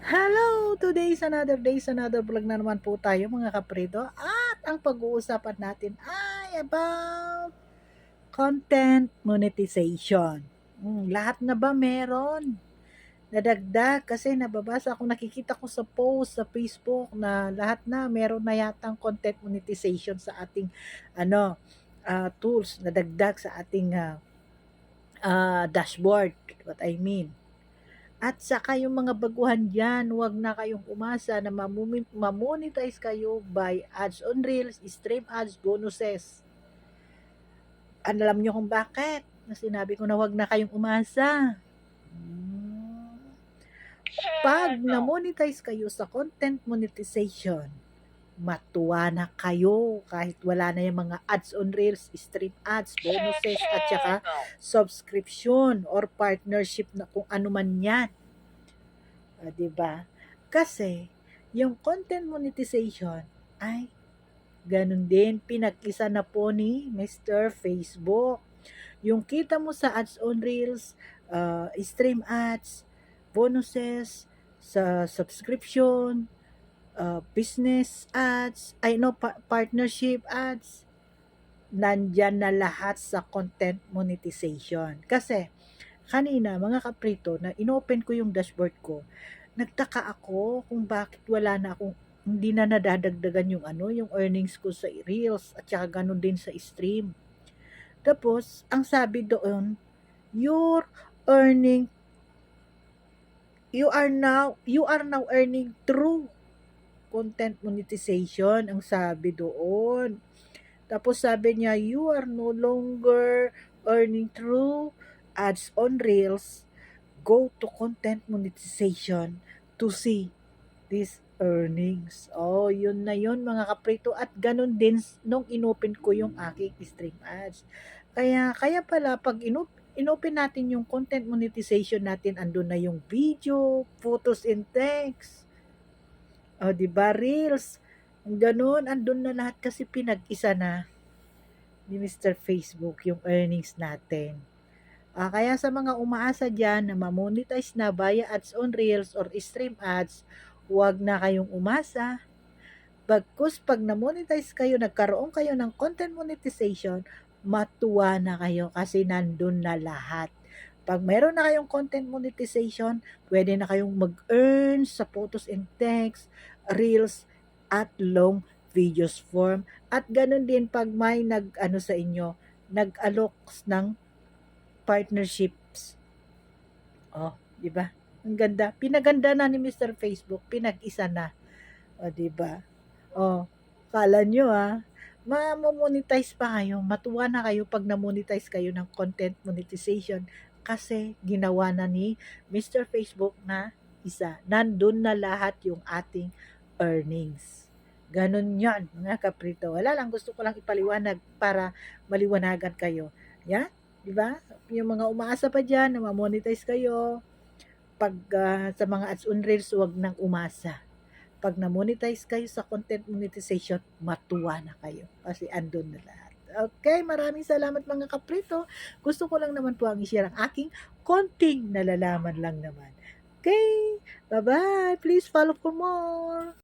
Hello! Today is another day, is another vlog na naman po tayo mga kaprito. At ang pag-uusapan natin ay about content monetization. Hmm, lahat na ba meron? Nadagdag kasi nababasa ako, nakikita ko sa post sa Facebook na lahat na meron na yatang content monetization sa ating ano ah, tools, nadagdag sa ating ah, ah, dashboard. What I mean. At saka yung mga baguhan dyan, huwag na kayong umasa na mamonetize kayo by ads on Reels, stream ads, bonuses. Ano alam nyo kung bakit? Na sinabi ko na huwag na kayong umasa. Hmm. Pag na-monetize kayo sa content monetization, matuwa na kayo kahit wala na yung mga ads on Reels, stream ads, bonuses, at saka subscription or partnership na kung ano man yan. Ah, 'di ba? Kasi yung content monetization ay ganun din pinag-isa na po ni Mr. Facebook. Yung kita mo sa ads on Reels, ah, stream ads, bonuses, sa subscription, ah, business ads, ay no, pa- partnership ads, nandyan na lahat sa content monetization. Kasi, kanina, mga kaprito, na inopen ko yung dashboard ko, nagtaka ako kung bakit wala na akong, hindi na nadadagdagan yung ano, yung earnings ko sa Reels, at saka ganun din sa stream. Tapos, ang sabi doon, you're earning, you are now, you are now earning through content monetization, ang sabi doon. Tapos sabi niya, you are no longer earning through ads on Reels. Go to content monetization to see these earnings. Oh, yun na yun mga kaprito. At ganun din nung inopen ko yung aking stream ads. Kaya, kaya pala pag inop, inopen natin yung content monetization natin, andun na yung video, photos and text. O, di ba? Reels. Ganun, andun na lahat kasi pinag-isa na ni Mr. Facebook yung earnings natin. Ah, kaya sa mga umaasa dyan na mamonetize na via ads on Reels or stream ads, huwag na kayong umasa. Bagkus pag na-monetize kayo, nagkaroon kayo ng content monetization, matuwa na kayo kasi nandun na lahat. Pag meron na kayong content monetization, pwede na kayong mag-earn sa photos and text, reels, at long videos form. At ganun din pag may nag ano sa inyo, nag-alok ng partnerships. Oh, di ba? Ang ganda. Pinaganda na ni Mr. Facebook, pinag-isa na. O, di ba? Oh, kala nyo ah, ma-monetize pa kayo, matuwa na kayo pag na-monetize kayo ng content monetization kasi ginawa na ni Mr. Facebook na isa. Nandun na lahat yung ating earnings. Ganon yan, mga kaprito. Wala lang, gusto ko lang ipaliwanag para maliwanagan kayo. Yan, di ba? Yung mga umaasa pa dyan na ma-monetize kayo, pag ah, sa mga ads on reels, huwag nang umasa. Pag na-monetize kayo sa content monetization, matuwa na kayo. Kasi andun na lahat. Okay, maraming salamat mga kaprito. Gusto ko lang naman po ang i-share ang aking konting nalalaman lang naman. Okay, bye-bye. Please follow for more.